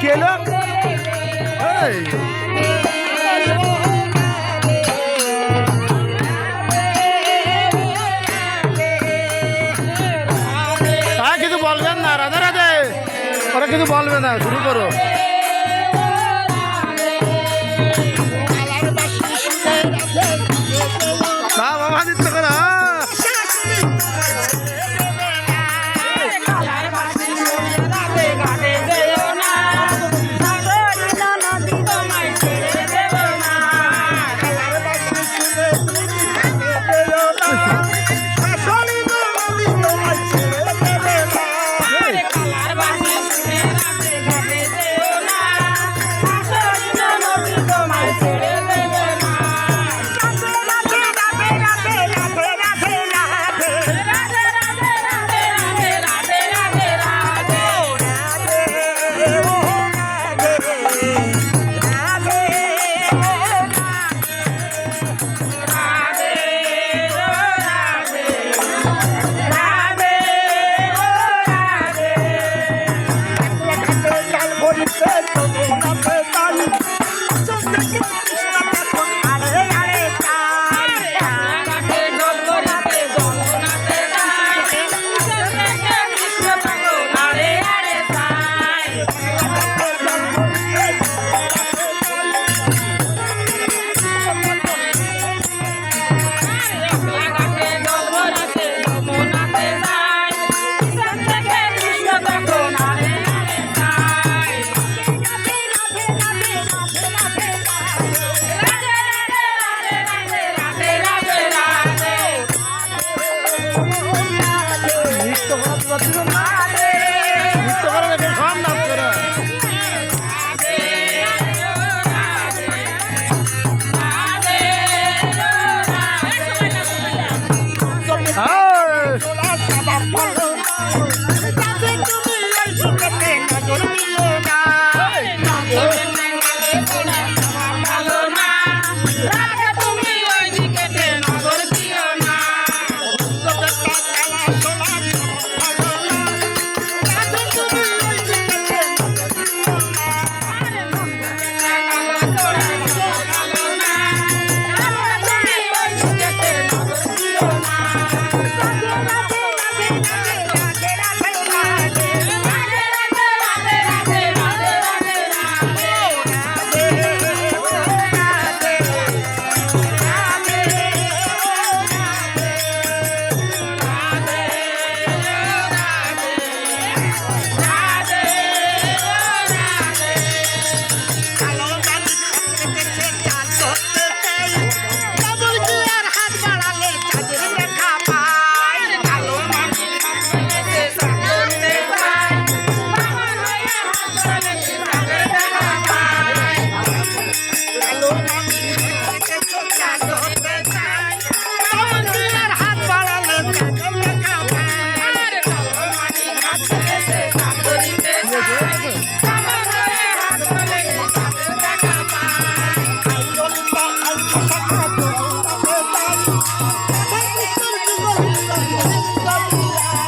কে এলো এই, আর কিছু বলবেন না রাধে রাধে। ওরা কিছু বলবে না শুরু করো। না Arrega. Bye. Hallelujah.